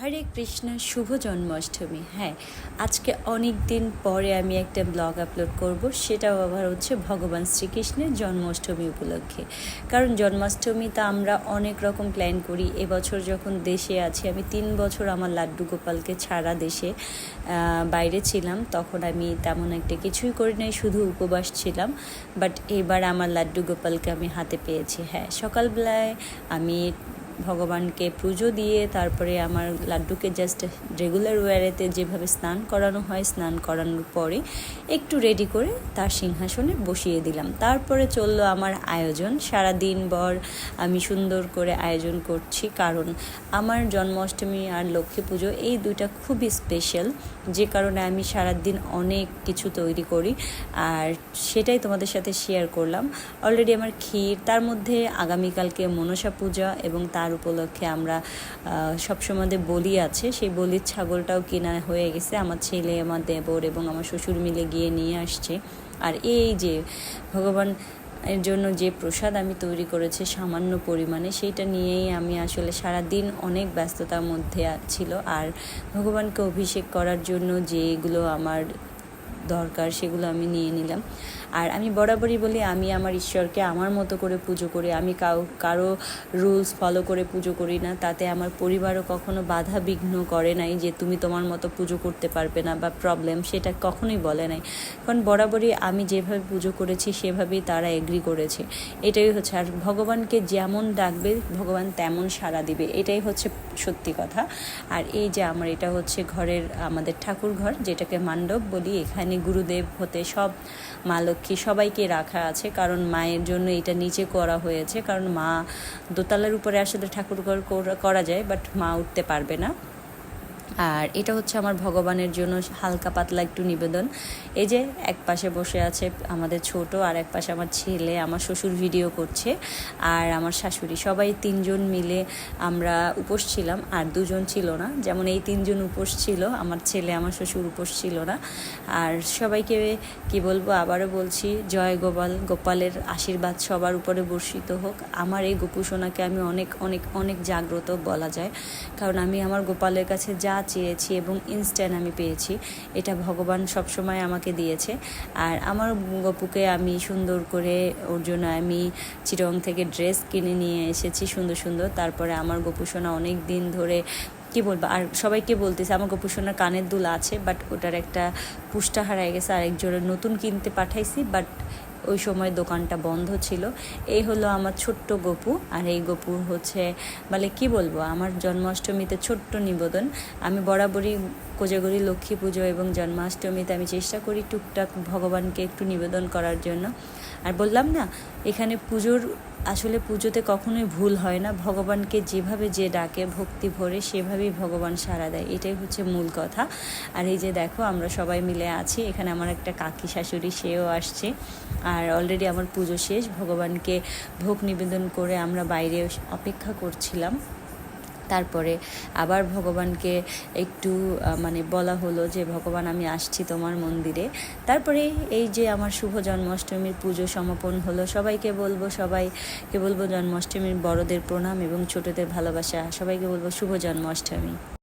হরে কৃষ্ণ, শুভ জন্মাষ্টমী। হ্যাঁ আজকে অনেক দিন পরে আমি একটা ব্লগ আপলোড করব, সেটাও আবার হচ্ছে ভগবান শ্রীকৃষ্ণের জন্মাষ্টমী উপলক্ষে। কারণ জন্মাষ্টমীতে আমরা অনেক রকম প্ল্যান করি। এবছর যখন দেশে আছি, আমি তিন বছর আমার লাড্ডু গোপালকে ছাড়া দেশে বাইরে ছিলাম, তখন আমি তেমন একটা কিছুই করি নাই, শুধু উপবাস ছিলাম। বাট এবার আমার লাড্ডু গোপালকে আমি হাতে পেয়েছি। হ্যাঁ সকালবেলায় আমি ভগবানকে পুজো দিয়ে তারপরে আমার লাড্ডুকে জাস্ট রেগুলার ওয়ারেতে যেভাবে স্নান করানো হয়, স্নান করানোর পরে একটু রেডি করে তার সিংহাসনে বসিয়ে দিলাম। তারপরে চলল আমার আয়োজন। সারা দিন ভর আমি সুন্দর করে আয়োজন করছি কারণ আমার জন্মাষ্টমী আর লক্ষ্মী পুজো এই দুইটা খুবই স্পেশাল যে কারণে আমি সারা দিন অনেক কিছু তৈরি করি আর সেটাই তোমাদের সাথে শেয়ার করলাম। অলরেডি আমার ক্ষীর, তার মধ্যে আগামীকালকে মনসা পূজা এবং তার উপলক্ষে আমরা সবসময় বলি আছে, সেই বলির ছাগলটাও কেনা হয়ে গেছে। আমার ছেলে, আমার দেবর এবং আমার শ্বশুর মিলে গিয়ে নিয়ে আসছে। আর এই যে ভগবান এর জন্য যে প্রসাদ আমি তৈরি করেছি সামান্য পরিমাণে, সেইটা নিয়েই আমি আসলে সারা দিন অনেক ব্যস্ততার মধ্যে ছিল। আর ভগবানকে অভিষেক করার জন্য যেগুলো আমার দরকার, সেগুলো আমি নিয়ে নিলাম। আর আমি বরাবরই বলি, আমি আমার ঈশ্বরকে আমার মতো করে পুজো করি, আমি কাউ, কারও রুলস ফলো করে পুজো করি না, তাতে আমার পরিবারও কখনো বাধা বিঘ্ন করে নাই যে তুমি তোমার মতো পুজো করতে পারবে না বা প্রবলেম সেটা কখনোই বলে নাই। কারণ বরাবরই আমি যেভাবে পুজো করেছি, সেভাবেই তারা এগ্রি করেছে। এটাই হচ্ছে, আর ভগবানকে যেমন ডাকবে, ভগবান তেমন সাড়া দিবে। এটাই হচ্ছে সত্যি কথা। আর এই যে আমার, এটা হচ্ছে ঘরের, আমাদের ঠাকুর ঘর যেটাকে মান্ডব বলি, এখানে গুরুদেব হতে সব মা লক্ষ্মী সবাইকে রাখা আছে, কারণ মায়ের জন্য এটা নিচে করা হয়েছে, কারণ মা দোতলার উপরে আসলে ঠাকুর ঘর করা যায় বাট মা উঠতে পারবে না। আর এটা হচ্ছে আমার ভগবানের জন্য হালকা পাতলা একটু নিবেদন। এই যে এক পাশে বসে আছে আমাদের ছোট আর এক পাশে আমার ছেলে, আমার শ্বশুর ভিডিও করছে আর আমার শাশুড়ি। সবাই তিনজন মিলে আমরা উপোস ছিলাম আর দুজন ছিল না। যেমন এই তিনজন উপোস ছিল, আমার ছেলে, আমার শ্বশুর উপোস ছিল না। আর সবাইকে কি বলব, আবারও বলছি, জয় গোপাল, গোপালের আশীর্বাদ সবার উপরে বর্ষিত হোক। আমার এই গোপুসোনাকে আমি অনেক অনেক অনেক জাগ্রত বলা যায়। কারণ আমি আমার গোপালের কাছে যা চেয়েছি এবং ইনস্ট্যান্ট আমি পেয়েছি। এটা ভগবান সবসময় আমাকে দিয়েছে। আর আমার গপুকে আমি সুন্দর করে ওর জন্য আমি চিরং থেকে ড্রেস কিনে নিয়ে এসেছি সুন্দর সুন্দর। তারপরে আমার গোপুসোনা অনেক দিন ধরে, কি বলব, আর সবাইকে বলতেছে, আমার গোপুসোনার কানের দুল আছে বাট ওটার একটা পুষ্টা হারায় গেছে। আর একজনের নতুন কিনতে পাঠাইছি বাট ওই সময় দোকানটা বন্ধ ছিল। এই হলো আমার ছোট্ট গপু। আর এই গপু হচ্ছে মানে কি বলব, আমার জন্মাষ্টমীতে ছোট্ট নিবেদন। আমি বরাবরই কোজাগরি, লক্ষ্মী পুজো এবং জন্মাষ্টমীতে আমি চেষ্টা করি টুকটাক ভগবানকে একটু নিবেদন করার জন্য। আর বললাম না, এখানে পুজোর, আসলে পুজোতে কখনোই ভুল হয় না। ভগবানকে যেভাবে যে ডাকে, ভক্তি ভরে সেভাবেই ভগবান সাড়া দেয়। এটাই হচ্ছে মূল কথা। আর এই যে দেখো, আমরা সবাই মিলে আছি। এখানে আমার একটা কাকি শাশুড়ি, সেও আসছে। আর অলরেডি আমার পুজো শেষ। ভগবানকে ভোগ নিবেদন করে আমরা বাইরে অপেক্ষা করছিলাম। তারপরে আবার ভগবানকে একটু মানে বলা হলো যে, ভগবান, আমি আসছি তোমার মন্দিরে। তারপরে এই যে আমার শুভ জন্মাষ্টমীর পুজো সমাপন হলো, সবাইকে বলব সবাইকে বলব জন্মাষ্টমীর বড়দের প্রণাম এবং ছোটদের ভালোবাসা। সবাইকে বলব শুভ জন্মাষ্টমী।